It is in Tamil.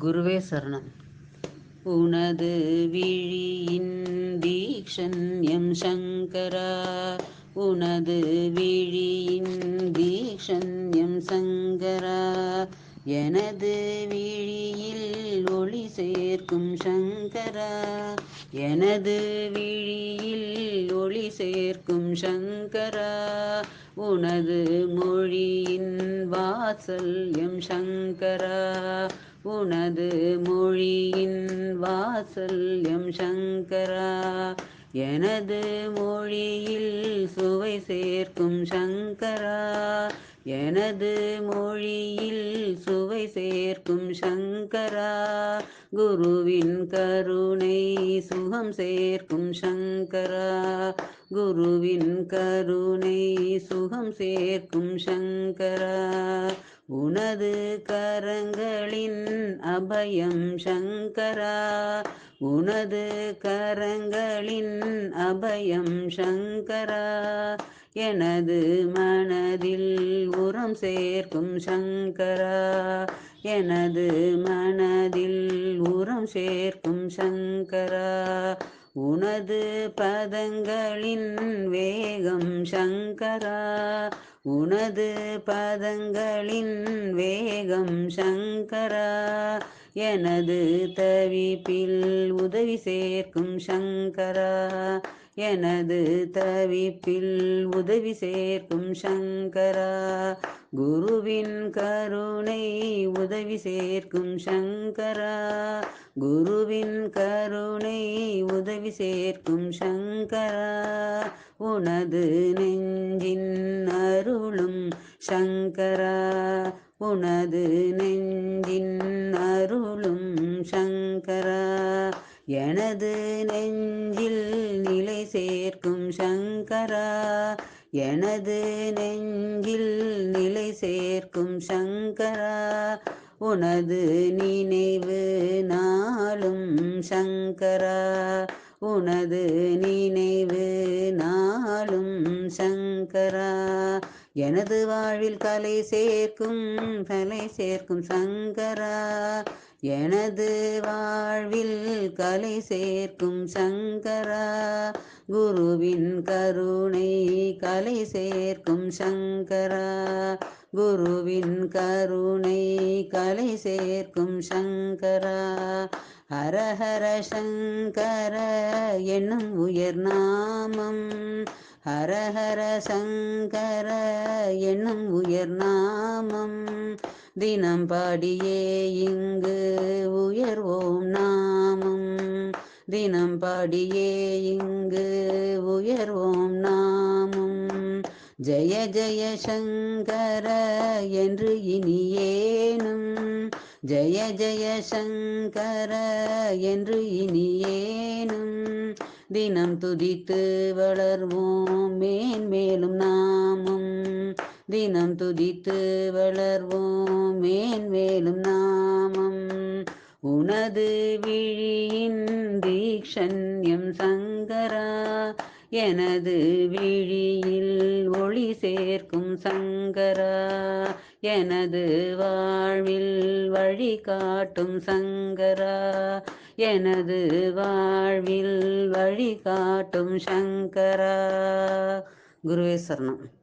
குருவே சரணம். உனது விழியின் தீக்ஷண்யம் சங்கரா. உனது விழியின் தீக்ஷண்யம் சங்கரா. எனது விழியில் ஒளி சேர்க்கும் சங்கரா. எனது விழியில் ஒளி சேர்க்கும் சங்கரா உனது மொழியின் வாத்சல்யம் சங்கரா உனது மொழியின் வாத்சல்யம் சங்கரா. எனது மொழியில் சுவை சேர்க்கும் சங்கரா எனது மொழியில் சுவை சேர்க்கும் சங்கரா குருவின் கருணை சுகம் சேர்க்கும் சங்கரா குருவின் கருணை சுகம் சேர்க்கும் சங்கரா. உனது கரங்களின் அபயம் சங்கரா உனது கரங்களின் அபயம் சங்கரா எனது மனதில் உரம் சேர்க்கும் சங்கரா எனது மனதில் உரம் சேர்க்கும் சங்கரா உனது பதங்களின் வேகம் சங்கரா உனது பதங்களின் வேகம் சங்கரா. எனது தவிப்பில் உதவி சேர்க்கும் சங்கரா. எனது தவிப்பில் உதவி சேர்க்கும் சங்கரா. குருவின் கருணை உதவி சேர்க்கும் சங்கரா. குருவின் கருணை உதவி சேர்க்கும் சங்கரா. உனது நெஞ்சின் அருளும் சங்கரா. உனது நெஞ்சின் எனது நெஞ்சில் நிலை சேர்க்கும் சங்கரா எனது நெஞ்சில் நிலை சேர்க்கும் சங்கரா உனது நினைவு நாளும் சங்கரா உனது நினைவு நாளும் சங்கரா எனது வாழ்வில் கலை சேர்க்கும் கலை சேர்க்கும் சங்கரா. எனது வாழ்வில் கலை சேர்க்கும் சங்கரா. குருவின் கருணை கலை சேர்க்கும் சங்கரா. குருவின் கருணை கலை சேர்க்கும் சங்கரா. ஹரஹர சங்கர என்னும் உயர் நாமம். ஹரஹர சங்கர என்னும் உயர் நாமம். தினம் பாடியே இங்கு உயர்வோம் நாமம். தினம் பாடியே இங்கு உயர்வோம் நாமம். ஜெய ஜெய சங்கர என்று இனியேனும். ஜெய ஜெய சங்கர என்று இனியேனும். தினம் துதித்து வளர்வோம் மேன்மேலும் நாமும். தினம் துதித்து வளர்வோம் மேன்மேலும் நாமம். உனது விழியின் தீக்ஷண்யம் சங்கரா எனது விழியில் ஒளி சேர்க்கும் சங்கரா எனது வாழ்வில் வழி காட்டும் சங்கரா எனது வாழ்வில் வழி காட்டும் சங்கரா. குருவே சரணம்.